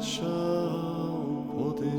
плине кача у поти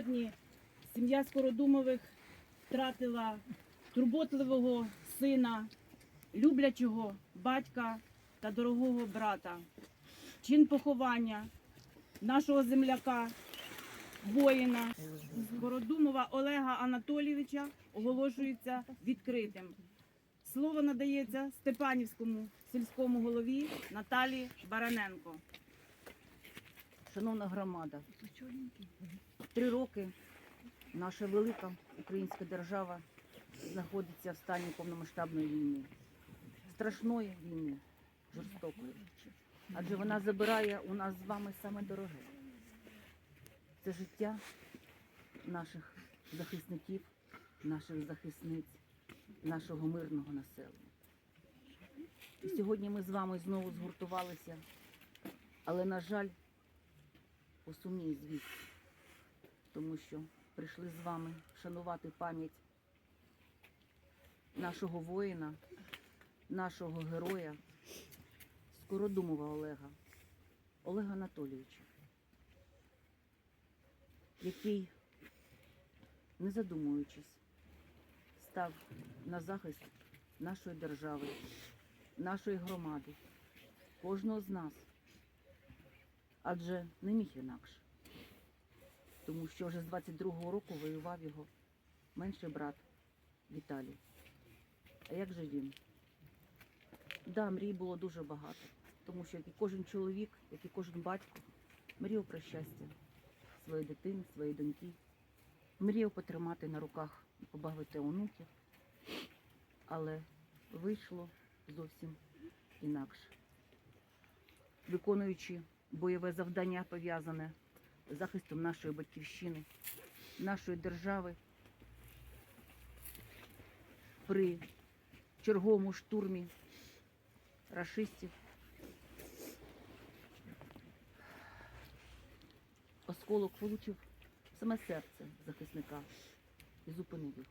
Сьогодні сім'я Скородумових втратила турботливого сина, люблячого батька та дорогого брата. Чин поховання нашого земляка, воїна Скородумова Олега Анатолійовича оголошується відкритим. Слово надається Степанівському сільському голові Наталії Бараненко. Шановна громада, три роки наша велика українська держава знаходиться в стані повномасштабної війни, страшної війни, жорстокої. Адже вона забирає у нас з вами саме дороге. Це життя наших захисників, наших захисниць, нашого мирного населення. І сьогодні ми з вами знову згуртувалися, але, на жаль, у сумній звіт, тому що прийшли з вами шанувати пам'ять нашого воїна, нашого героя, Скородумова Олега, Олега Анатолійовича, який, не задумуючись, став на захист нашої держави, нашої громади, кожного з нас адже не міг інакше. Тому що вже з 22-го року воював його менший брат Віталій. А як же він? Да, мрій було дуже багато, тому що як і кожен чоловік, як і кожен батько, мріяв про щастя своєї дитини, своєї доньки, мріяв потримати на руках і побавити онуків, але вийшло зовсім інакше. Виконуючи бойове завдання пов'язане з захистом нашої батьківщини, нашої держави. При черговому штурмі рашистів осколок влучив саме серце захисника і зупинив його.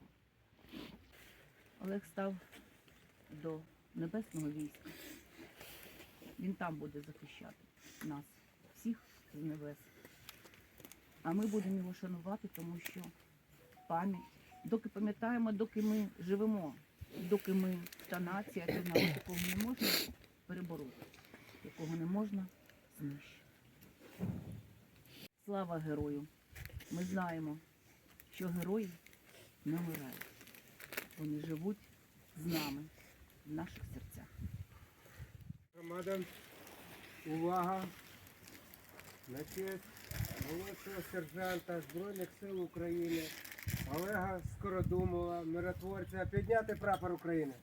Олег став до небесного війська. Він там буде захищати нас, всіх з небес. А ми будемо його шанувати, тому що пам'ять, доки пам'ятаємо, доки ми живемо, доки ми та нація, той народ, якого не можна перебороти, якого не можна знищити. Слава герою! Ми знаємо, що герої не вмирають. Вони живуть з нами в наших серцях. Громада, увага! На честь молодшого сержанта Збройних сил України Олега Скородумова, миротворця, підняти прапор України.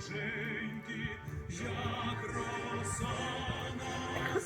Свіженькі, як роса на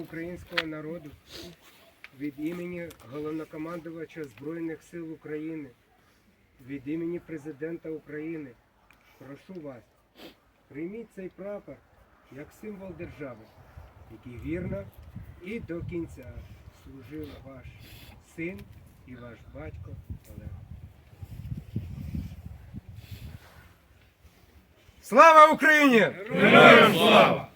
українського народу, від імені головнокомандувача Збройних сил України, від імені президента України прошу вас, прийміть цей прапор як символ держави, який вірно і до кінця служив ваш син і ваш батько Олег. Слава Україні! Героям слава!